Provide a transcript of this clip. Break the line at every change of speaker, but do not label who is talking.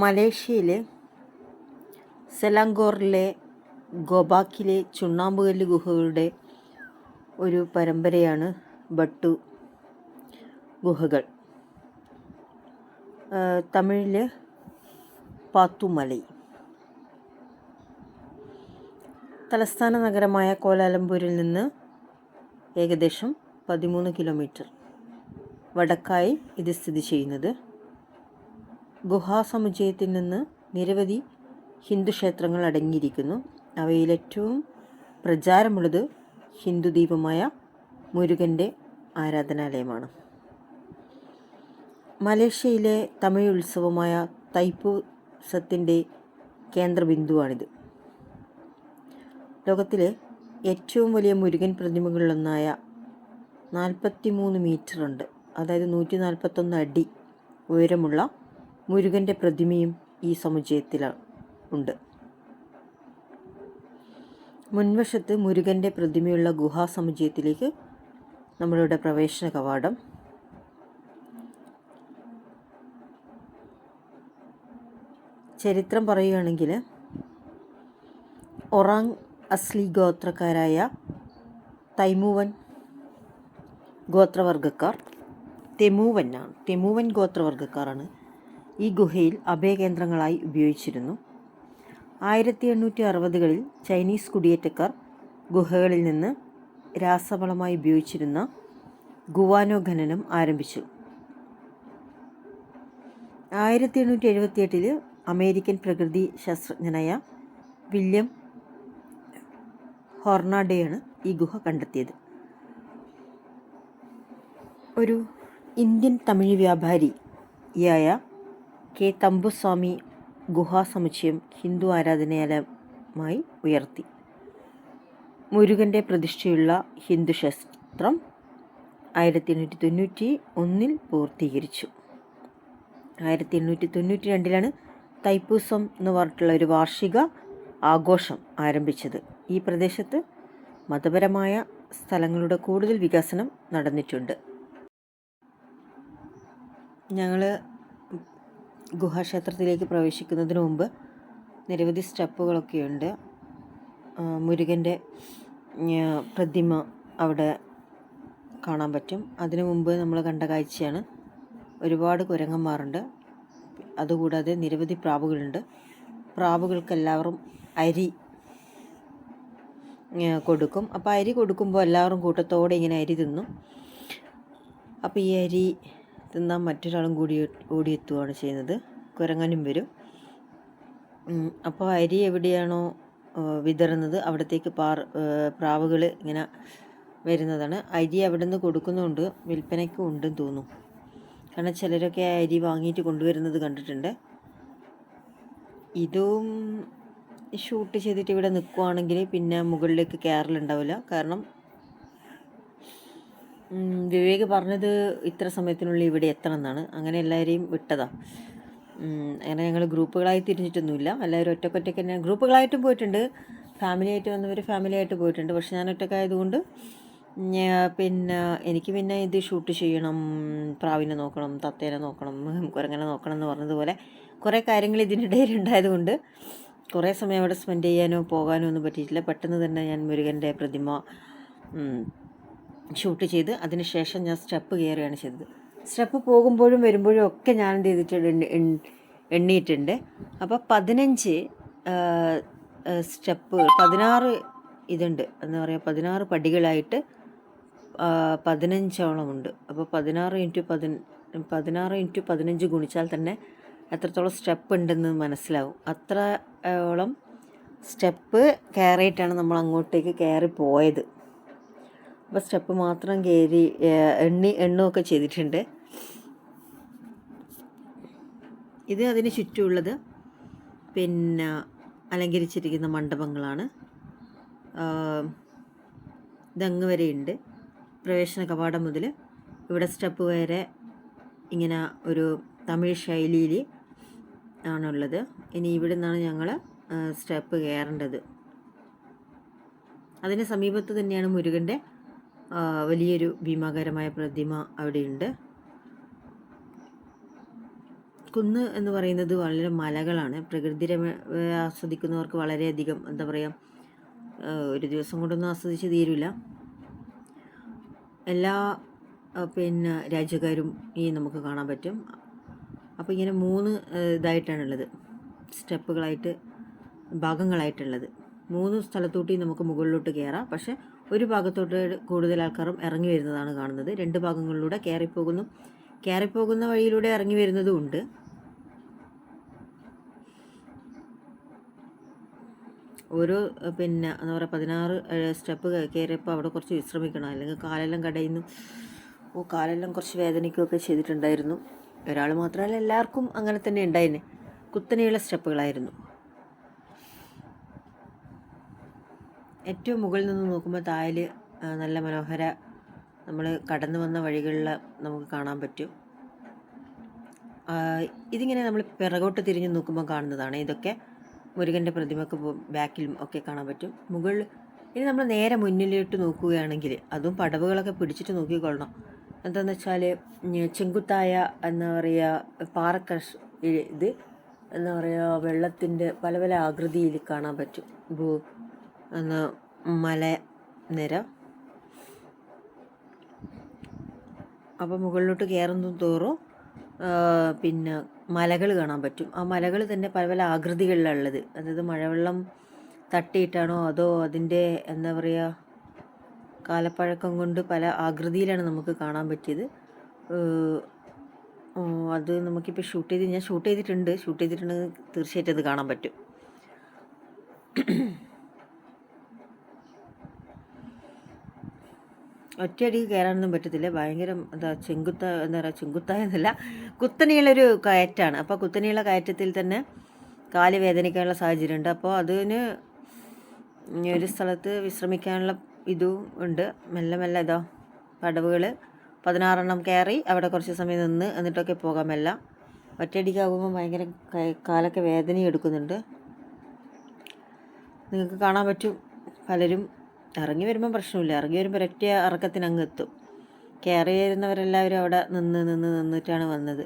മലേഷ്യയിലെ സെലാങ്കോറിലെ ഗോബാക്കിലെ ചുണ്ണാമ്പുകല്ല് ഗുഹകളുടെ ഒരു പരമ്പരയാണ് ബട്ടു ഗുഹകൾ. തമിഴിലെ പാത്തുമലൈ. തലസ്ഥാന നഗരമായ കോലാലംപൂരിൽ നിന്ന് ഏകദേശം പതിമൂന്ന് കിലോമീറ്റർ വടക്കായി ഇത് സ്ഥിതി ചെയ്യുന്നത് ഗുഹാസമുച്ചയത്തിൽ നിന്ന് നിരവധി ഹിന്ദു ക്ഷേത്രങ്ങൾ അടങ്ങിയിരിക്കുന്നു അവയിലേറ്റവും പ്രചാരമുള്ളത് ഹിന്ദു ദീപമായ മുരുകന്റെ ആരാധനാലയമാണ്. മലേഷ്യയിലെ തമിഴ് ഉത്സവമായ തൈപ്പൂസത്തിന്റെ കേന്ദ്രബിന്ദുവാണിത്. ലോകത്തിലെ ഏറ്റവും വലിയ മുരുകൻ പ്രതിമകളിലൊന്നായ നാൽപ്പത്തി മൂന്ന് മീറ്ററുണ്ട്. അതായത് നൂറ്റി നാൽപ്പത്തൊന്ന് അടി ഉയരമുള്ള മുരുകന്റെ പ്രതിമയും ഈ സമുച്ചയത്തിൽ ഉണ്ട്. മുൻവശത്ത് മുരുകന്റെ പ്രതിമയുള്ള ഗുഹാ സമുച്ചയത്തിലേക്ക് നമ്മളുടെ പ്രവേശന കവാടം. ചരിത്രം പറയുകയാണെങ്കിൽ ഒറാങ് അസ്ലി ഗോത്രക്കാരായ തൈമുവൻ ഗോത്രവർഗക്കാർ തെമുവനാണ് തെമുവൻ ഗോത്രവർഗക്കാരാണ് ഈ ഗുഹയിൽ അഭയകേന്ദ്രങ്ങളായി ഉപയോഗിച്ചിരുന്നു. ആയിരത്തി എണ്ണൂറ്റി അറുപതുകളിൽ ചൈനീസ് കുടിയേറ്റക്കാർ ഗുഹകളിൽ നിന്ന് രാസവളമായി ഉപയോഗിച്ചിരുന്ന ഗുവാനോ ഖനനം ആരംഭിച്ചു. ആയിരത്തി എണ്ണൂറ്റി എഴുപത്തിയെട്ടിൽ അമേരിക്കൻ പ്രകൃതി ശാസ്ത്രജ്ഞനായ വില്യം ഹോർണാഡെയാണ് ഈ ഗുഹ കണ്ടെത്തിയത്. ഒരു ഇന്ത്യൻ തമിഴ് വ്യാപാരിയായ കെ. തമ്പുസ്വാമി ഗുഹാസമുച്ചയം ഹിന്ദു ആരാധനാലയമായി ഉയർത്തി. മുരുകന്റെ പ്രതിഷ്ഠയുള്ള ഹിന്ദു ശസ്ത്രം ആയിരത്തി എണ്ണൂറ്റി തൊണ്ണൂറ്റി ഒന്നിൽ പൂർത്തീകരിച്ചു. ആയിരത്തി എണ്ണൂറ്റി തൊണ്ണൂറ്റി രണ്ടിലാണ് തൈപ്പൂസം എന്ന് പറഞ്ഞിട്ടുള്ള ഒരു വാർഷിക ആഘോഷം ആരംഭിച്ചത്. ഈ പ്രദേശത്ത് മതപരമായ സ്ഥലങ്ങളുടെ കൂടുതൽ വികസനം നടന്നിട്ടുണ്ട്. ഞങ്ങൾ ഗുഹാക്ഷേത്രത്തിലേക്ക് പ്രവേശിക്കുന്നതിന് മുമ്പ് നിരവധി സ്റ്റെപ്പുകളൊക്കെയുണ്ട്. മുരുകന്റെ പ്രതിമ അവിടെ കാണാൻ പറ്റും. അതിനു മുമ്പ് നമ്മൾ കണ്ട കാഴ്ചയാണ് ഒരുപാട് കുരങ്ങന്മാരുണ്ട്. അതുകൂടാതെ നിരവധി പ്രാവുകളുണ്ട്. പ്രാവുകൾക്കെല്ലാവരും അരി കൊടുക്കും. അപ്പോൾ അരി കൊടുക്കുമ്പോൾ എല്ലാവരും കൂട്ടത്തോടെ ഇങ്ങനെ അരി തിന്നും. അപ്പോൾ ഈ അരി തിന്നാൻ മറ്റൊരാളും കൂടി ഓടിയെത്തുകയാണ് ചെയ്യുന്നത്. കുരങ്ങനും വരും. അപ്പോൾ അരി എവിടെയാണോ വിതറുന്നത് അവിടത്തേക്ക് പാർ പ്രാവുകൾ ഇങ്ങനെ വരുന്നതാണ്. അരി അവിടെ നിന്ന് കൊടുക്കുന്നുണ്ട് വിൽപ്പനയ്ക്കും ഉണ്ടെന്ന് തോന്നുന്നു. കാരണം ചിലരൊക്കെ അരി വാങ്ങിയിട്ട് കൊണ്ടുവരുന്നത് കണ്ടിട്ടുണ്ട്. ഇതും ഷൂട്ട് ചെയ്തിട്ട് ഇവിടെ നിൽക്കുവാണെങ്കിൽ പിന്നെ മുകളിലേക്ക് കയറലുണ്ടാവില്ല. കാരണം വിവേക് പറഞ്ഞത് ഇത്ര സമയത്തിനുള്ളിൽ ഇവിടെ എത്തണം എന്നാണ് അങ്ങനെ എല്ലാവരെയും വിട്ടതാണ് അങ്ങനെ ഞങ്ങൾ ഗ്രൂപ്പുകളായി തിരിഞ്ഞിട്ടൊന്നുമില്ല. എല്ലാവരും ഒറ്റക്കൊറ്റയ്ക്ക് തന്നെ. ഗ്രൂപ്പുകളായിട്ടും പോയിട്ടുണ്ട്. ഫാമിലി ആയിട്ട് വന്നവർ ഫാമിലി ആയിട്ട് പോയിട്ടുണ്ട്. പക്ഷെ ഞാൻ ഒറ്റക്കായതുകൊണ്ട് പിന്നെ എനിക്ക് പിന്നെ ഇത് ഷൂട്ട് ചെയ്യണം പ്രാവിനെ നോക്കണം തത്തേനെ നോക്കണം കുരങ്ങനെ നോക്കണം എന്ന് പറഞ്ഞതുപോലെ കുറേ കാര്യങ്ങൾ ഇതിനിടയിൽ ഉണ്ടായതുകൊണ്ട് കുറേ സമയം അവിടെ സ്പെൻഡ് ചെയ്യാനോ പോകാനോ ഒന്നും പറ്റിയിട്ടില്ല. പെട്ടെന്ന് തന്നെ ഞാൻ മുരുകന്റെ പ്രതിമ ഷൂട്ട് ചെയ്ത് അതിന് ശേഷം ഞാൻ സ്റ്റെപ്പ് കയറുകയാണ് ചെയ്തത്. സ്റ്റെപ്പ് പോകുമ്പോഴും വരുമ്പോഴും ഒക്കെ ഞാൻ എന്ത് ചെയ്തിട്ടുണ്ട് എണ്ണിയിട്ടുണ്ട്. അപ്പോൾ പതിനഞ്ച് സ്റ്റെപ്പ് പതിനാറ് ഇതുണ്ട്. എന്താ പറയുക പതിനാറ് പടികളായിട്ട് പതിനഞ്ചോളം ഉണ്ട്. അപ്പോൾ പതിനാറ് ഇന്റു പതി പതിനാറ് ഇന്റു പതിനഞ്ച് ഗുണിച്ചാൽ തന്നെ എത്രത്തോളം സ്റ്റെപ്പ് ഉണ്ടെന്ന് മനസ്സിലാവും. അത്രയോളം സ്റ്റെപ്പ് കയറിയിട്ടാണ് നമ്മൾ അങ്ങോട്ടേക്ക് കയറി പോയത്. അപ്പോൾ സ്റ്റെപ്പ് മാത്രം കയറി എണ്ണി എണ്ണുമൊക്കെ ചെയ്തിട്ടുണ്ട്. ഇത് അതിന് ചുറ്റുമുള്ളത് പിന്നെ അലങ്കരിച്ചിരിക്കുന്ന മണ്ഡപങ്ങളാണ്. ഇതങ്ങ് വരെയുണ്ട് പ്രവേശന കവാടം മുതൽ ഇവിടെ സ്റ്റെപ്പ് വരെ ഇങ്ങനെ ഒരു തമിഴ് ശൈലിയിൽ ആണുള്ളത്. ഇനി ഇവിടെ നിന്നാണ് ഞങ്ങൾ സ്റ്റെപ്പ് കയറേണ്ടത്. അതിന് സമീപത്ത് തന്നെയാണ് മുരുകന്റെ വലിയൊരു ഭീമാകരമായ പ്രതിമ അവിടെയുണ്ട്. കുന്ന് എന്ന് പറയുന്നത് വളരെ മലകളാണ്. പ്രകൃതി ആസ്വദിക്കുന്നവർക്ക് വളരെയധികം എന്താ പറയുക ഒരു ദിവസം കൊണ്ടൊന്നും ആസ്വദിച്ച് തീരില്ല എല്ലാ പിന്നെ രാജ്യക്കാരും ഈ നമുക്ക് കാണാൻ പറ്റും. അപ്പോൾ ഇങ്ങനെ മൂന്ന് ഇതായിട്ടാണുള്ളത്. സ്റ്റെപ്പുകളായിട്ട് ഭാഗങ്ങളായിട്ടുള്ളത്. മൂന്ന് സ്ഥലത്തോട്ടി നമുക്ക് മുകളിലോട്ട് കയറാം പക്ഷേ ഒരു ഭാഗത്തോട്ട് കൂടുതൽ ആൾക്കാരും ഇറങ്ങി വരുന്നതാണ് കാണുന്നത്. രണ്ട് ഭാഗങ്ങളിലൂടെ കയറിപ്പോകുന്നു. കയറിപ്പോകുന്ന വഴിയിലൂടെ ഇറങ്ങി വരുന്നതും ഉണ്ട്. ഓരോ പിന്നെ എന്താ പറയുക പതിനാറ് സ്റ്റെപ്പ് കയറിയപ്പോൾ അവിടെ കുറച്ച് വിശ്രമിക്കണം. അല്ലെങ്കിൽ കാലെല്ലാം കടയുന്നു. ഓ കാലെല്ലാം കുറച്ച് വേദനിക്കുകയൊക്കെ ചെയ്തിട്ടുണ്ടായിരുന്നു. ഒരാൾ മാത്രമല്ല എല്ലാവർക്കും അങ്ങനെ തന്നെ ഉണ്ടായിന്. കുത്തനെയുള്ള സ്റ്റെപ്പുകളായിരുന്നു. ഏറ്റവും മുകളിൽ നിന്ന് നോക്കുമ്പോൾ താഴൽ നല്ല മനോഹര നമ്മൾ കടന്നു വന്ന വഴികളിൽ നമുക്ക് കാണാൻ പറ്റും. ഇതിങ്ങനെ നമ്മൾ പിറകോട്ട് തിരിഞ്ഞ് നോക്കുമ്പോൾ കാണുന്നതാണ്. ഇതൊക്കെ മുരുകന്റെ പ്രതിമക്ക് ബാക്കിലും ഒക്കെ കാണാൻ പറ്റും. മുകളിൽ ഇനി നമ്മൾ നേരെ മുന്നിലോട്ട് നോക്കുകയാണെങ്കിൽ അതും പടവുകളൊക്കെ പിടിച്ചിട്ട് നോക്കിക്കൊള്ളണം. എന്താണെന്ന് വെച്ചാൽ ചെങ്കുത്തായ എന്താ പറയുക പാറക്കഷ് ഇത് എന്താ പറയുക വെള്ളത്തിന്റെ പല പല ആകൃതിയിൽ കാണാൻ പറ്റും. ഭൂ എന്നാ മല നിര. അപ്പോൾ മുകളിലോട്ട് കയറുന്ന തോറും പിന്നെ മലകൾ കാണാൻ പറ്റും. ആ മലകൾ തന്നെ പല പല ആകൃതികളിലുള്ളത് അതായത് മഴവെള്ളം തട്ടിയിട്ടാണോ അതോ അതിന്റെ എന്താ പറയുക കാലപ്പഴക്കം കൊണ്ട് പല ആകൃതിയിലാണ് നമുക്ക് കാണാൻ പറ്റിയത്. അത് നമുക്കിപ്പോൾ ഷൂട്ട് ചെയ്ത് ഞാൻ ഷൂട്ട് ചെയ്തിട്ടുണ്ട്. ഷൂട്ട് ചെയ്തിട്ടുണ്ടെങ്കിൽ തീർച്ചയായിട്ടും അത് കാണാൻ പറ്റും. ഒറ്റയടിക്ക് കയറാനൊന്നും പറ്റത്തില്ല. ഭയങ്കര എന്താ ചെങ്കുത്ത എന്താ പറയുക ചെങ്കുത്ത എന്നല്ല കുത്തനെയുള്ളൊരു കയറ്റാണ്. അപ്പോൾ കുത്തനെയുള്ള കയറ്റത്തിൽ തന്നെ കാൽ വേദനിക്കാനുള്ള സാഹചര്യമുണ്ട്. അപ്പോൾ അതിന് ഒരു സ്ഥലത്ത് വിശ്രമിക്കാനുള്ള ഇതും ഉണ്ട്. മെല്ലെ മെല്ലെ ഇതോ പടവുകൾ പതിനാറെണ്ണം കയറി അവിടെ കുറച്ച് സമയം നിന്ന് എന്നിട്ടൊക്കെ പോകാം മെല്ല. ഒറ്റയടിക്കാകുമ്പോൾ ഭയങ്കര കാലൊക്കെ വേദനയെടുക്കുന്നുണ്ട് നിങ്ങൾക്ക് കാണാൻ പറ്റും പലരും ഇറങ്ങി വരുമ്പോൾ പ്രശ്നമില്ല. ഇറങ്ങി വരുമ്പോൾ ഒരൊറ്റ ഇറക്കത്തിന് അങ്ങ് എത്തും. കയറി വരുന്നവരെല്ലാവരും അവിടെ നിന്ന് നിന്ന് നിന്നിട്ടാണ് വന്നത്.